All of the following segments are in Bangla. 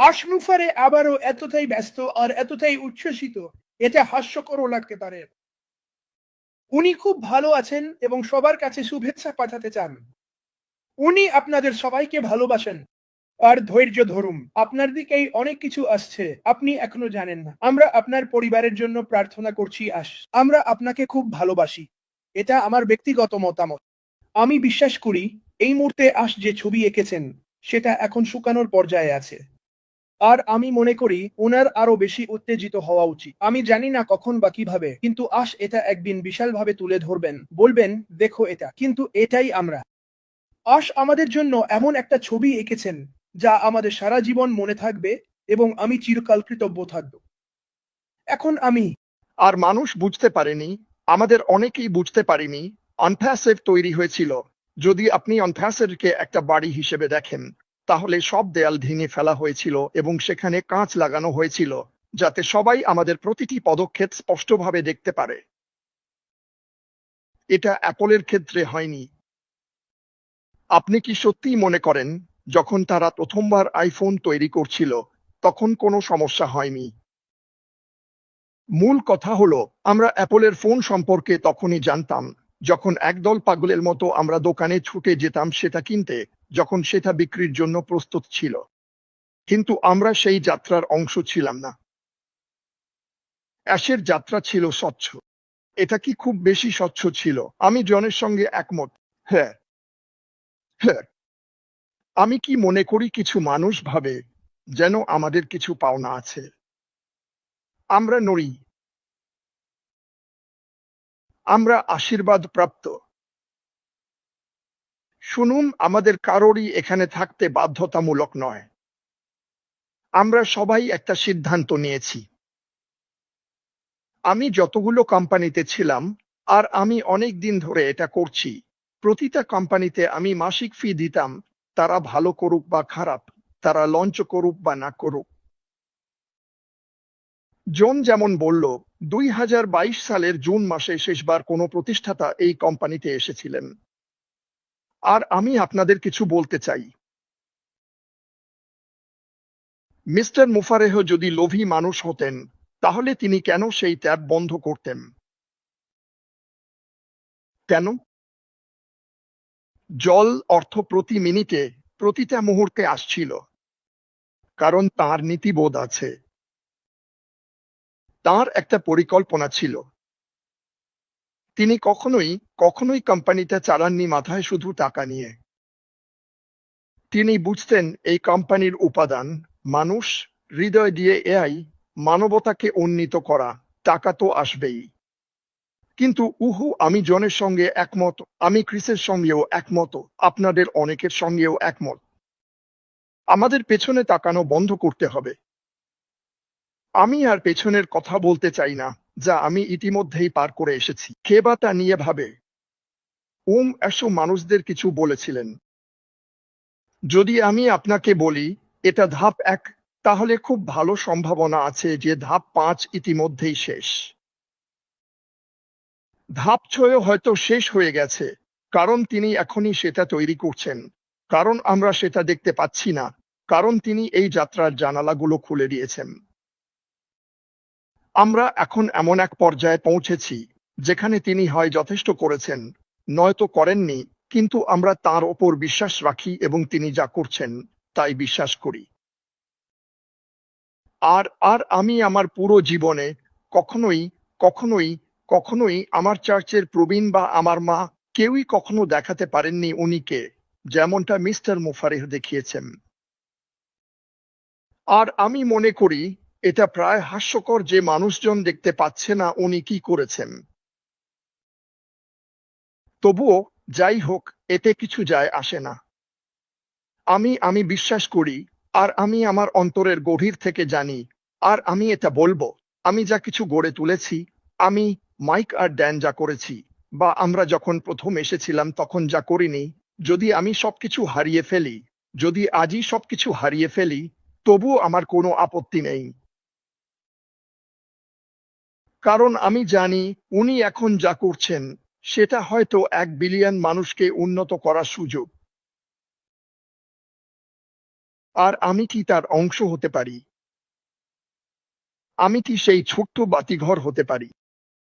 আশমুফারে আবারও এতটাই ব্যস্ত আর এতটাই উচ্ছ্বসিত এটা হাস্যকরও লাগতে পারে। উনি খুব ভালো আছেন এবং সবার কাছে শুভেচ্ছা পাঠাতে চান। উনি আপনাদের সবাইকে ভালোবাসেন। আর ধৈর্য ধরুন, আপনার দিকেই অনেক কিছু আসছে, আপনি এখনও জানেন না। আমরা আপনার পরিবারের জন্য প্রার্থনা করছি, আস। আমরা আপনাকে খুব ভালোবাসি। এটা আমার ব্যক্তিগত মতামত। আমি বিশ্বাস করি, এই মুহূর্তে আস যে ছবি এঁকেছেন, সেটা এখন শুকানোর পর্যায়ে আছে। আর আমি মনে করি ওনার আরও বেশি উত্তেজিত হওয়া উচিত। আমি জানি না কখন বা কীভাবে, কিন্তু আশ এটা একদিন বিশালভাবে তুলে ধরবেন। বলবেন, দেখো এটা। কিন্তু এটাই আমরা। আশ আমাদের জন্য এমন একটা ছবি এঁকেছেন, যা আমাদের সারা জীবন মনে থাকবে এবং আমি চিরকাল কৃতজ্ঞ থাকব। এখন আমি আর মানুষ বুঝতে পারেনি, আমাদের অনেকেই বুঝতে পারিনি অনফ্যাসেভ তৈরি হয়েছিল। যদি আপনি অনফ্যাসেরকে একটা বাড়ি হিসেবে দেখেন তাহলে সব দেয়াল ভেঙে ফেলা হয়েছিল এবং সেখানে কাঁচ লাগানো হয়েছিল, যাতে সবাই আমাদের প্রতিটি পদক্ষেপ স্পষ্টভাবে দেখতে পারে। এটা অ্যাপলের ক্ষেত্রে হয়নি। আপনি কি সত্যিই মনে করেন, যখন তারা প্রথমবার আইফোন তৈরি করছিল, তখন কোনো সমস্যা হয়নি? মূল কথা হলো, আমরা অ্যাপলের ফোন সম্পর্কে তখনই জানতাম, যখন একদল পাগলের মতো আমরা দোকানে ছুটে যেতাম সেটা কিনতে যখন সেটা বিক্রির জন্য প্রস্তুত ছিল। কিন্তু আমরা সেই যাত্রার অংশ ছিলাম না। অ্যাশের যাত্রা ছিল স্বচ্ছ। এটা কি খুব বেশি স্বচ্ছ ছিল? আমি জনের সঙ্গে একমত। হ্যাঁ। হ্যাঁ। আমি কি মনে করি কিছু মানুষ ভাবে যেন আমাদের কিছু পাওনা আছে? আমরা নড়ি। আমরা আশীর্বাদ প্রাপ্ত। শুনুন, আমাদের কারোরই এখানে থাকতে বাধ্যতামূলক নয়। আমরা সবাই একটা সিদ্ধান্ত নিয়েছি। আমি যতগুলো কোম্পানিতে ছিলাম, আর আমি অনেক দিন ধরে এটা করছি, প্রতিটা কোম্পানিতে আমি মাসিক ফি দিতাম, তারা ভালো করুক বা খারাপ, তারা লঞ্চ করুক বা না করুক। জন যেমন বলল, দুই হাজার বাইশ সালের জুন মাসে শেষবার কোনো প্রতিষ্ঠাতা এই কোম্পানিতে এসেছিলেন। আর আমি আপনাদের কিছু বলতে চাই। মিস্টার মুফারেহ যদি লোভী মানুষ হতেন, তাহলে তিনি কেন সেই ট্যাব বন্ধ করতেন? কেন? জল অর্থ প্রতি মিনিটে, প্রতিটা মুহূর্তে আসছিল। কারণ তার নীতিবোধ আছে। তার একটা পরিকল্পনা ছিল। তিনি কখনোই কখনোই কোম্পানিটা চালাননি মাথায় শুধু টাকা নিয়ে। তিনি বুঝতেন এই কোম্পানির উপাদান, মানুষ, হৃদয় দিয়ে এআই, মানবতাকে উন্নীত করা, টাকা তো আসবেই। কিন্তু উহু, আমি জনের সঙ্গে একমত, আমি ক্রিসের সঙ্গেও একমত, আপনাদের অনেকের সঙ্গেও একমত। আমাদের পেছনে তাকানো বন্ধ করতে হবে। আমি আর পেছনের কথা বলতে চাই না, যা আমি ইতিমধ্যেই পার করে এসেছি। কে বা তা নিয়ে ভাবে। ওম এসো মানুষদের কিছু বলেছিলেন। যদি আমি আপনাকে বলি, এটা ধাপ এক, তাহলে খুব ভালো সম্ভাবনা আছে যে ধাপ পাঁচ ইতিমধ্যেই শেষ। ধাপ ছয় হয়তো শেষ হয়ে গেছে, কারণ তিনি এখনই সেটা তৈরি করছেন। কারণ আমরা সেটা দেখতে পাচ্ছি না, কারণ তিনি এই যাত্রার জানালাগুলো খুলে দিয়েছেন। আমরা এখন এমন এক পর্যায়ে পৌঁছেছি, যেখানে তিনি হয় যথেষ্ট করেছেন নয়তো করেননি, কিন্তু আমরা তার ওপর বিশ্বাস রাখি এবং তিনি যা করছেন, তাই বিশ্বাস করি। আর আর আমি আমার পুরো জীবনে কখনোই কখনোই কখনোই আমার চার্চের প্রবীণ বা আমার মা কেউই কখনো দেখাতে পারেননি উনিকে যেমনটা মিস্টার মুফারিহ দেখিয়েছেন। আর আমি মনে করি, এটা প্রায় হাস্যকর যে মানুষজন দেখতে পাচ্ছে না উনি কি করেছেন। তবুও যাই হোক, এতে কিছু যায় আসে না। আমি আমি বিশ্বাস করি, আর আমি আমার অন্তরের গভীর থেকে জানি, আর আমি এটা বলব, আমি যা কিছু গড়ে তুলেছি, আমি মাইক আর ড্যান যা করেছি, বা আমরা যখন প্রথম এসেছিলাম তখন যা করিনি, যদি আমি সবকিছু হারিয়ে ফেলি, যদি আজই সবকিছু হারিয়ে ফেলি, তবুও আমার কোনো আপত্তি নেই। কারণ আমি জানি, উনি এখন যা করছেন সেটা হয়তো এক বিলিয়ন মানুষকে উন্নত করার সুযোগ। আর আমি কি তার অংশ হতে পারি? আমি কি সেই ছোট্ট বাতিঘর হতে পারি?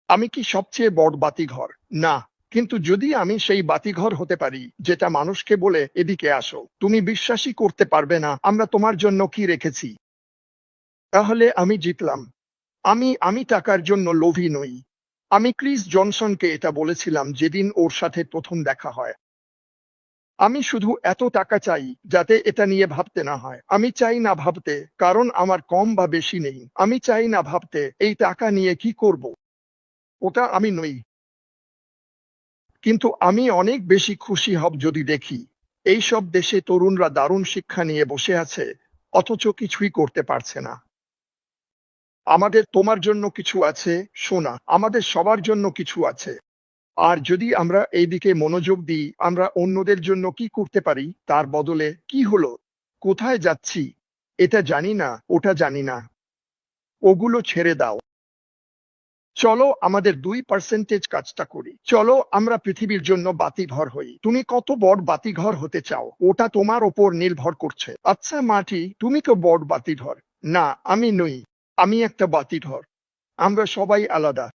আমি কি সবচেয়ে বড় বাতিঘর? না, কিন্তু যদি আমি সেই বাতিঘর হতে পারি, যেটা মানুষকে বলে, এদিকে আসো, তুমি বিশ্বাসই করতে পারবে না, আমরা তোমার জন্য কি রেখেছি? তাহলে আমি জিতলাম। আমি আমি টাকার জন্য লোভী নই। আমি ক্রিস জনসনকে এটা বলেছিলাম যেদিন ওর সাথে প্রথম দেখা হয়। আমি শুধু এত টাকা চাই যাতে এটা নিয়ে ভাবতে না হয়। আমি চাই না ভাবতে, কারণ আমার কম বা বেশি নেই। আমি চাই না ভাবতে, এই টাকা নিয়ে কি করব? ওটা আমি নই। কিন্তু আমি অনেক বেশি খুশি হব যদি দেখি, এই সব দেশে তরুণরা দারুণ শিক্ষা নিয়ে বসে আছে, অথচ কিছুই করতে পারছে না। আমাদের তোমার জন্য কিছু আছে, শোনা, আমাদের সবার জন্য কিছু আছে। আর যদি আমরা এই দিকে মনোযোগ দিই, আমরা অন্যদের জন্য কি করতে পারি, তার বদলে কি হলো? কোথায় যাচ্ছি? এটা জানি না, ওটা জানি না। ওগুলো ছেড়ে দাও। চলো আমাদের দুই পার্সেন্টেজ কাজটা করি। চলো আমরা পৃথিবীর জন্য বাতিঘর হই। তুমি কত বড় বাতিঘর হতে চাও? ওটা তোমার ওপর নির্ভর করছে। আচ্ছা মাটি, তুমি তো বড় বাতিঘর। না, আমি নই। আমি একটা বাতিঘর। আমরা সবাই আলাদা।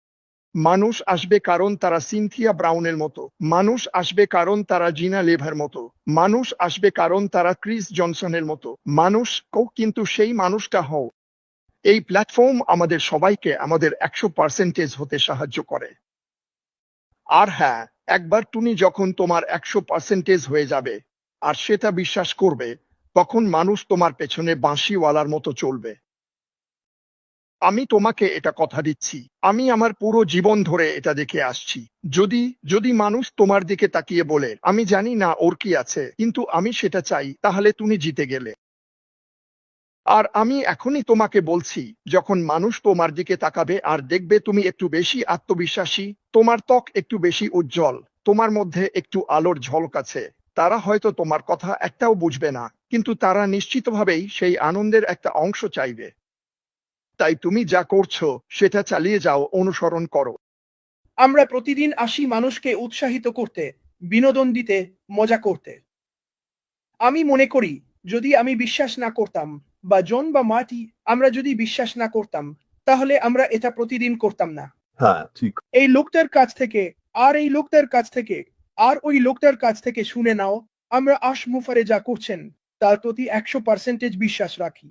মানুষ আসবে কারণ তারা সিনথিয়া ব্রাউনের মতো। মানুষ আসবে কারণ তারা জিনা লেভার মতো। মানুষ আসবে কারণ তারা ক্রিস জনসনের মতো। মানুষ কও, কিন্তু সেই মানুষটা হও। এই প্ল্যাটফর্ম আমাদের সবাইকে আমাদের একশো পার্সেন্টেজ হতে সাহায্য করে। আর হ্যাঁ একবার তুমি যখন তোমার একশো পার্সেন্টেজ হয়ে যাবে, আর সেটা বিশ্বাস করবে, তখন মানুষ তোমার পেছনে বাঁশিওয়ালার মতো চলবে। আমি তোমাকে এটা কথা দিচ্ছি। আমি আমার পুরো জীবন ধরে এটা দেখে আসছি। যদি যদি মানুষ তোমার দিকে তাকিয়ে বলে, আমি জানি না ওর কি আছে, কিন্তু আমি সেটা চাই, তাহলে তুমি জিতে গেলে। আর আমি এখনই তোমাকে বলছি, যখন মানুষ তোমার দিকে তাকাবে আর দেখবে তুমি একটু বেশি আত্মবিশ্বাসী, তোমার ত্বক একটু বেশি উজ্জ্বল, তোমার মধ্যে একটু আলোর ঝলক আছে, তারা হয়তো তোমার কথা একটাও বুঝবে না, কিন্তু তারা নিশ্চিতভাবেই সেই আনন্দের একটা অংশ চাইবে। তাই তুমি যা করছ সেটা চালিয়ে যাও অনুসরণ করো। আমরা প্রতিদিন আসি মানুষকে উৎসাহিত করতে বিনোদন দিতে মজা করতে। আমি মনে করি যদি আমি বিশ্বাস না করতাম বা জন বা মাটি আমরা যদি বিশ্বাস না করতাম তাহলে আমরা এটা প্রতিদিন করতাম না। হ্যাঁ ঠিক। এই লোকটার কাছ থেকে আর এই লোকটার কাছ থেকে আর ওই লোকটার কাছ থেকে শুনে নাও আমরা আশ মুফারে যা করছেন তার প্রতি একশো পার্সেন্টেজ বিশ্বাস রাখি।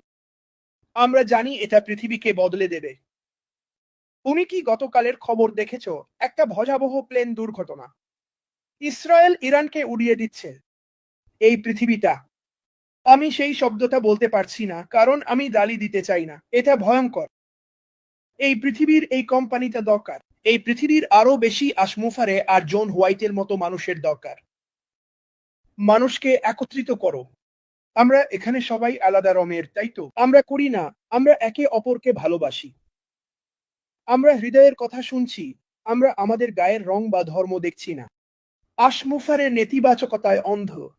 আমরা জানি এটা পৃথিবীকে বদলে দেবে। তুমি কি গতকালের খবর দেখেছ? একটা ভজাবহ প্লেন দুর্ঘটনা। ইসরায়েল ইরানকে উড়িয়ে দিচ্ছে। এই পৃথিবীটা। আমি সেই শব্দটা বলতে পারছি না, কারণ আমি গালি দিতে চাই না। এটা ভয়ঙ্কর। এই পৃথিবীর এই কোম্পানিটা দরকার। এই পৃথিবীর আরও বেশি আশমুফারে আর জন হোয়াইটের মতো মানুষের দরকার। মানুষকে একত্রিত করো। আমরা এখানে সবাই আলাদা রমের তাই তো? আমরা করি না, আমরা একে অপরকে ভালোবাসি। আমরা হৃদয়ের কথা শুনছি, আমরা আমাদের গায়ের রং বা ধর্ম দেখছি না। আশমুফারের নেতিবাচকতায় অন্ধ।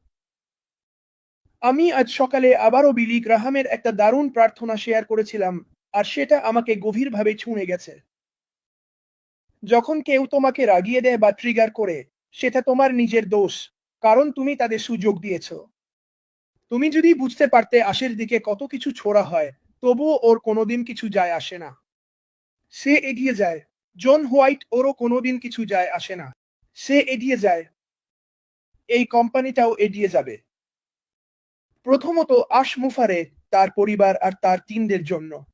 আমি আজ সকালে আবারও বিলি গ্রাহামের একটা দারুণ প্রার্থনা শেয়ার করেছিলাম, আর সেটা আমাকে গভীরভাবে ছুঁয়ে গেছে। যখন কেউ তোমাকে রাগিয়ে দেয় বা ট্রিগার করে, সেটা তোমার নিজের দোষ, কারণ তুমি তাদের সুযোগ দিয়েছ। তুমি যদি বুঝতে পারতে আশের দিকে কত কিছু ছোড়া হয়, তবুও ওর কোনোদিন কিছু যায় আসে না। সে এগিয়ে যায়। জন হোয়াইট ওরও কোনোদিন কিছু যায় আসে না। সে এগিয়ে যায়। এই কোম্পানিটাও এগিয়ে যাবে। প্রথমত আশমুফারে তার পরিবার আর তার টিমদের জন্য।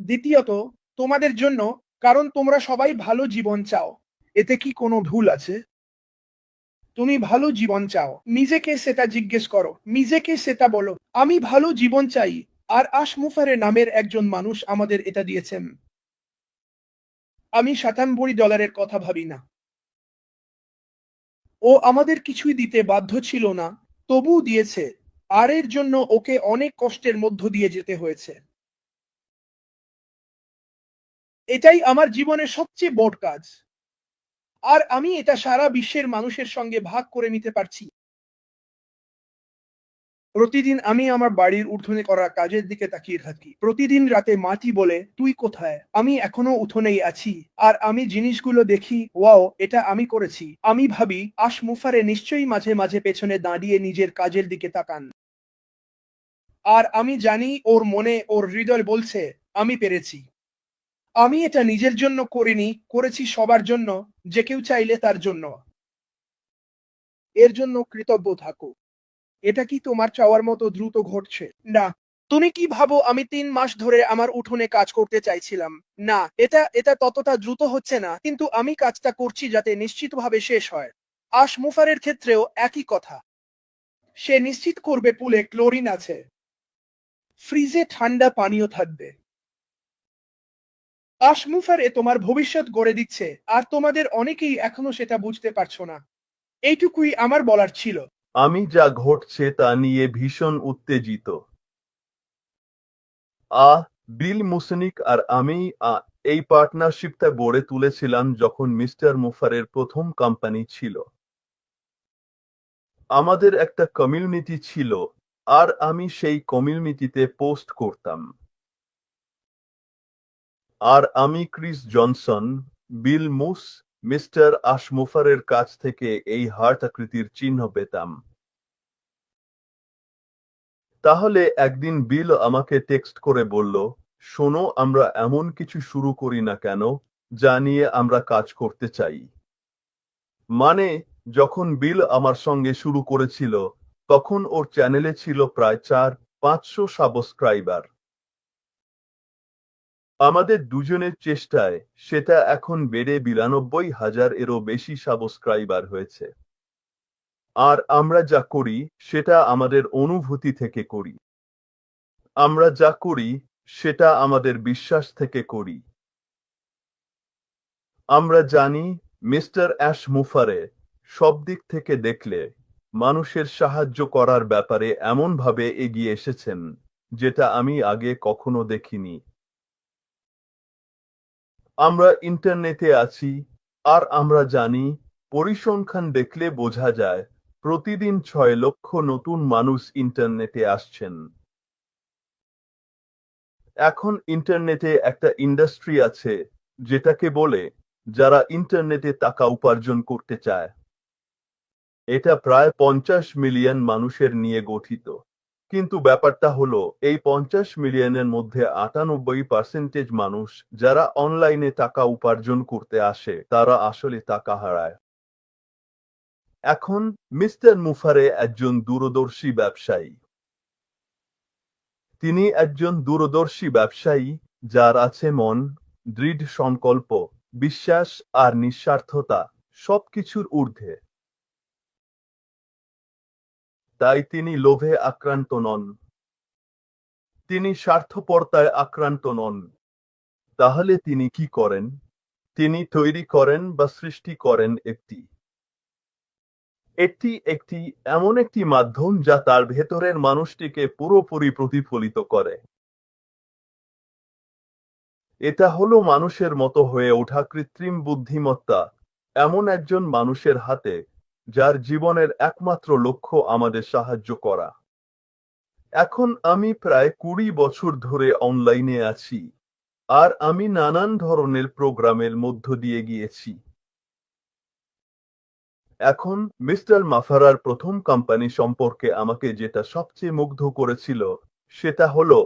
দ্বিতীয়ত, তোমাদের জন্য, কারণ তোমরা সবাই ভালো জীবন চাও। এতে কি কোনো ভুল আছে? তুমি ভালো জীবন চাও। নিজেকে সেটা জিজ্ঞেস করো। নিজেকে সেটা বলো। আমি ভালো জীবন চাই। আর আশ আশমুফারে নামের একজন মানুষ আমাদের এটা দিয়েছেন। আমি সাতানব্বই ডলারের কথা ভাবি না। ও আমাদের কিছুই দিতে বাধ্য ছিল না, তবুও দিয়েছে। আর এর জন্য ওকে অনেক কষ্টের মধ্য দিয়ে যেতে হয়েছে। এটাই আমার জীবনের সবচেয়ে বড় কাজ। আর আমি এটা সারা বিশ্বের মানুষের সঙ্গে ভাগ করে নিতে পারছি। প্রতিদিন আমি আমার বাড়ির উঠোনে করা কাজের দিকে তাকিয়ে থাকি। প্রতিদিন রাতে মাটি বলে, তুই কোথায়? আমি এখনও উঠোনেই আছি। আর আমি জিনিসগুলো দেখি, ওয়াও, এটা আমি করেছি। আমি ভাবি, আশমুফারে নিশ্চয়ই মাঝে মাঝে পেছনে দাঁড়িয়ে নিজের কাজের দিকে তাকান। আর আমি জানি, ওর মনে ওর হৃদয় বলছে, আমি পেরেছি। আমি এটা নিজের জন্য করিনি, করেছি সবার জন্য। যে কেউ চাইলে তার জন্য। এর জন্য কৃতজ্ঞ থাকো। এটা কি তোমার চাওয়ার মতো দ্রুত ঘটছে? না। তুমি কি ভাবো আমি তিন মাস ধরে আমার উঠোনে কাজ করতে চাইছিলাম? না, এটা এটা ততটা দ্রুত হচ্ছে না, কিন্তু আমি কাজটা করছি যাতে নিশ্চিতভাবে শেষ হয়। আশ মুফারের ক্ষেত্রেও একই কথা। সে নিশ্চিত করবে পুলে ক্লোরিন আছে। ফ্রিজে ঠান্ডা পানীয় থাকবে। আশমুফারে তোমার ভবিষ্যৎ গড়ে দিচ্ছে, আর তোমাদের অনেকেই এখনও সেটা বুঝতে পারছ না। এইটুকুই আমার বলার ছিল। আমি যা ঘটছে তা নিয়ে ভীষণ উত্তেজিত। আ, বিল মুসনিক আর আমি এই পার্টনারশিপটা গড়ে তুলেছিলাম যখন মিস্টার মুফারের প্রথম কোম্পানি ছিল। আমাদের একটা কমিউনিটি ছিল, আর আমি সেই কমিউনিটিতে পোস্ট করতাম। আর আমি Chris Johnson, Bill Moss, mister আশমুফারের কাছ থেকে এই হার্ট আকৃতির চিহ্ন পেতাম। তাহলে একদিন বিল আমাকে টেক্সট করে বলল, শোনো, আমরা এমন কিছু শুরু করি না কেন, যা নিয়ে আমরা কাজ করতে চাই। মানে যখন বিল আমার সঙ্গে শুরু করেছিল, তখন ওর চ্যানেলে ছিল প্রায় চার পাঁচশো সাবস্ক্রাইবার। আমাদের দুজনের চেষ্টায় সেটা এখন বেড়ে বিরানব্বই হাজার এরও বেশি সাবস্ক্রাইবার হয়েছে। আর আমরা যা করি, সেটা আমাদের অনুভূতি থেকে করি। আমরা যা করি, সেটা আমাদের বিশ্বাস থেকে করি। আমরা জানি, মিস্টার অ্যাশ মুফারে সব দিক থেকে দেখলে মানুষের সাহায্য করার ব্যাপারে এমনভাবে এগিয়ে এসেছেন, যেটা আমি আগে কখনো দেখিনি। আমরা ইন্টারনেটে আছি, আর আমরা জানি, পরিসংখ্যান দেখলে বোঝা যায়, প্রতিদিন ছয় লক্ষ নতুন মানুষ ইন্টারনেটে আসছেন। এখন ইন্টারনেটে একটা ইন্ডাস্ট্রি আছে, যেটাকে বলে, যারা ইন্টারনেটে টাকা উপার্জন করতে চায়। এটা প্রায় পঞ্চাশ মিলিয়ন মানুষের নিয়ে গঠিত। কিন্তু ব্যাপারটা হলো, এই পঞ্চাশ মিলিয়নের মধ্যে আটানব্বই পার্সেন্টেজ মানুষ যারা অনলাইনে টাকা উপার্জন করতে আসে, তারা আসলে টাকা হারায়। এখন মিস্টার মুফারে একজন দূরদর্শী ব্যবসায়ী। তিনি একজন দূরদর্শী ব্যবসায়ী, যার আছে মন, দৃঢ় সংকল্প, বিশ্বাস আর নিঃস্বার্থতা, সবকিছুর ঊর্ধ্বে। তাই তিনি লোভে আক্রান্ত নন। তিনি স্বার্থপরতায় আক্রান্ত নন। তাহলে তিনি কি করেন? তিনি তৈরি করেন বা সৃষ্টি করেন একটি। এটি একটি এমন একটি মাধ্যম যা তার ভেতরের মানুষটিকে পুরোপুরি প্রতিফলিত করে। এটা হলো মানুষের মতো হয়ে ওঠা কৃত্রিম বুদ্ধিমত্তা, এমন একজন মানুষের হাতে যার জীবনের একমাত্র লক্ষ্য আমাদের সাহায্য করা। এখন আমি প্রায় কুড়ি বছর ধরে অনলাইনে আছি, আর আমি নানান ধরনের প্রোগ্রামের মধ্য দিয়ে গিয়েছি। এখন মিস্টার মাফারার প্রথম কোম্পানি সম্পর্কে আমাকে যেটা সবচেয়ে মুগ্ধ করেছিল, সেটা হলো,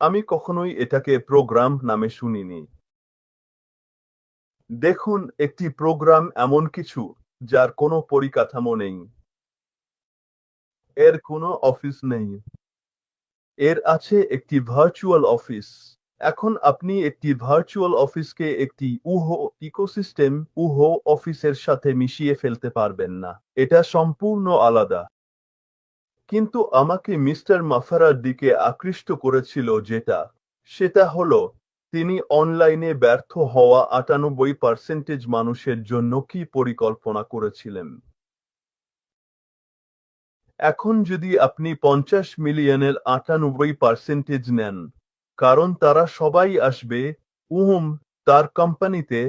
আমি কখনোই এটাকে প্রোগ্রাম নামে শুনিনি। দেখুন, একটি প্রোগ্রাম এমন কিছু যার কোনো পরিকাঠামো নেই। এর কোনো অফিস নেই। এর আছে একটি ভার্চুয়াল অফিস। এখন আপনি একটি ভার্চুয়াল অফিসকে একটি উহো ইকোসিস্টেম, উহো অফিসের সাথে মিশিয়ে ফেলতে পারবেন না। এটা সম্পূর্ণ আলাদা। কিন্তু আমাকে মিস্টার মাফারার দিকে আকৃষ্ট করেছিল যেটা। সেটা হলো তিনি অনলাইনে ব্যর্থ হওয়া আটানব্বই পার্সেন্টেজ মানুষের জন্য কি পরিকল্পনা করেছিলেন? এখন যদি আপনি পঞ্চাশ মিলিয়নের আটানব্বই পার্সেন্টেজ নেন, কারণ তারা সবাই আসবে, উহুম, তার কোম্পানিতে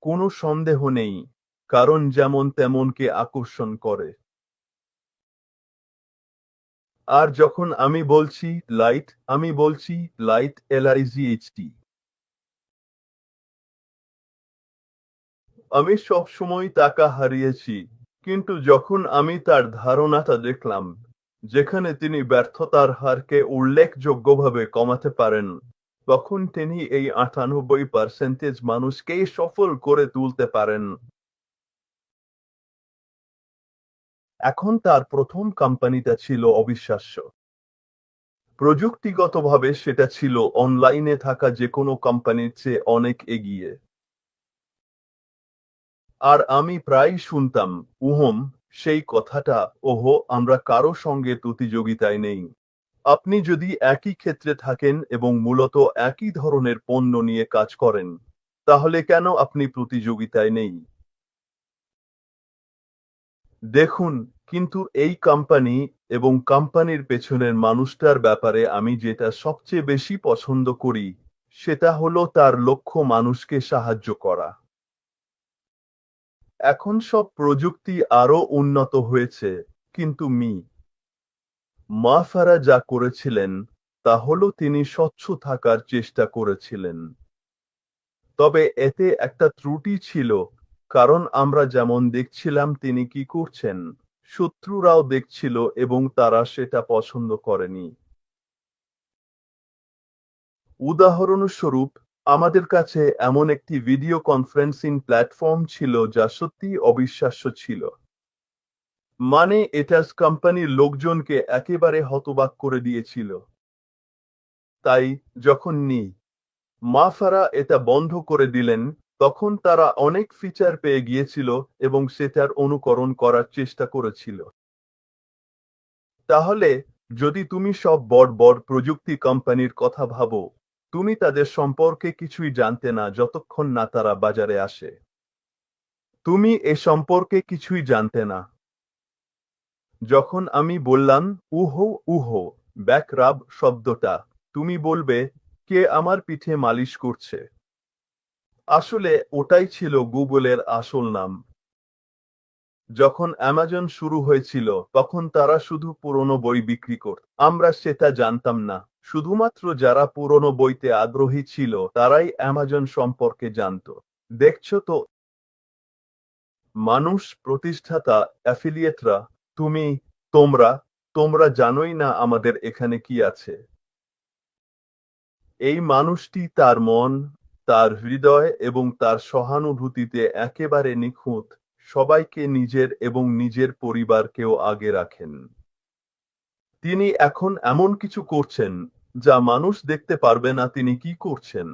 কোনো সন্দেহ নেই, কারণ যেমন তেমনকে আকর্ষণ করে। আর যখন আমি বলছি, লাইট, আমি বলছি, লাইট এলআইজিএইচটি আমি সব সময় টাকা হারিয়েছি, কিন্তু যখন আমি তার ধারণাটা দেখলাম, যেখানে তিনি ব্যর্থতার হারকে উল্লেখযোগ্যভাবে কমাতে পারেন, তখন তিনি এই আটানব্বই পার্সেন্টেজ মানুষকেই সফল করে তুলতে পারেন। এখন তার প্রথম কোম্পানিটা ছিল অবিশ্বাস্য। প্রযুক্তিগতভাবে সেটা ছিল অনলাইনে থাকা যে কোনো কোম্পানির চেয়ে অনেক এগিয়ে। আর আমি প্রায় শুনতাম, উহম, সেই কথাটা, ওহো, আমরা কারও সঙ্গে প্রতিযোগিতায় নেই। আপনি যদি একই ক্ষেত্রে থাকেন এবং মূলত একই ধরনের পণ্য নিয়ে কাজ করেন, তাহলে কেন আপনি প্রতিযোগিতায় নেই? দেখুন, কিন্তু এই কোম্পানি এবং কোম্পানির পেছনের মানুষটার ব্যাপারে আমি যেটা সবচেয়ে বেশি পছন্দ করি, সেটা হলো তার লক্ষ্য মানুষকে সাহায্য করা। এখন সব প্রযুক্তি আরও উন্নত হয়েছে, কিন্তু মি। মাফারা যা করেছিলেন, তা হলো তিনি স্বচ্ছ থাকার চেষ্টা করেছিলেন। তবে এতে একটা ত্রুটি ছিল, কারণ আমরা যেমন দেখছিলাম তিনি কি করছেন, শত্রুরাও দেখছিল এবং তারা সেটা পছন্দ করেনি। উদাহরণস্বরূপ আমাদের কাছে এমন একটি ভিডিও কনফারেন্সিং প্ল্যাটফর্ম ছিল যা সত্যি অবিশ্বাস্য ছিল। মানে এটা কোম্পানির লোকজনকে একেবারে হতবাক করে দিয়েছিল। তাই যখন নি মাফারা এটা বন্ধ করে দিলেন, তখন তারা অনেক ফিচার পেয়ে গিয়েছিল এবং সেটার অনুকরণ করার চেষ্টা করেছিল। তাহলে যদি তুমি সব বড় বড় প্রযুক্তি কোম্পানির কথা ভাবো তুমি তাদের সম্পর্কে কিছুই জানতে না যতক্ষণ না তারা বাজারে আসে। তুমি এ সম্পর্কে কিছুই জানতে না। যখন আমি বললাম, উহো উহো ব্যাকরাব শব্দটা, তুমি বলবে, কে আমার পিঠে মালিশ করছে? আসলে ওটাই ছিল গুগলের আসল নাম। যখন অ্যামাজন শুরু হয়েছিল, তখন তারা শুধু পুরনো বই বিক্রি করত, আমরা সেটা জানতাম না। শুধুমাত্র যারা পুরনো বইতে আগ্রহী ছিল, তারাই অ্যামাজন সম্পর্কে জানত। দেখছ তো? মানুষ, প্রতিষ্ঠাতা অ্যাফিলিয়েটরা তুমি, তোমরা তোমরা জানোই না আমাদের এখানে কি আছে। এই মানুষটি তার মন, তার হৃদয় এবং তার সহানুভূতিতে একেবারে নিখুঁত, সবাইকে নিজের এবং নিজের পরিবারকেও আগে রাখেন। তিনি এখন এমন কিছু করছেন যা মানুষ দেখতে পারবে না তিনি কি করছেন।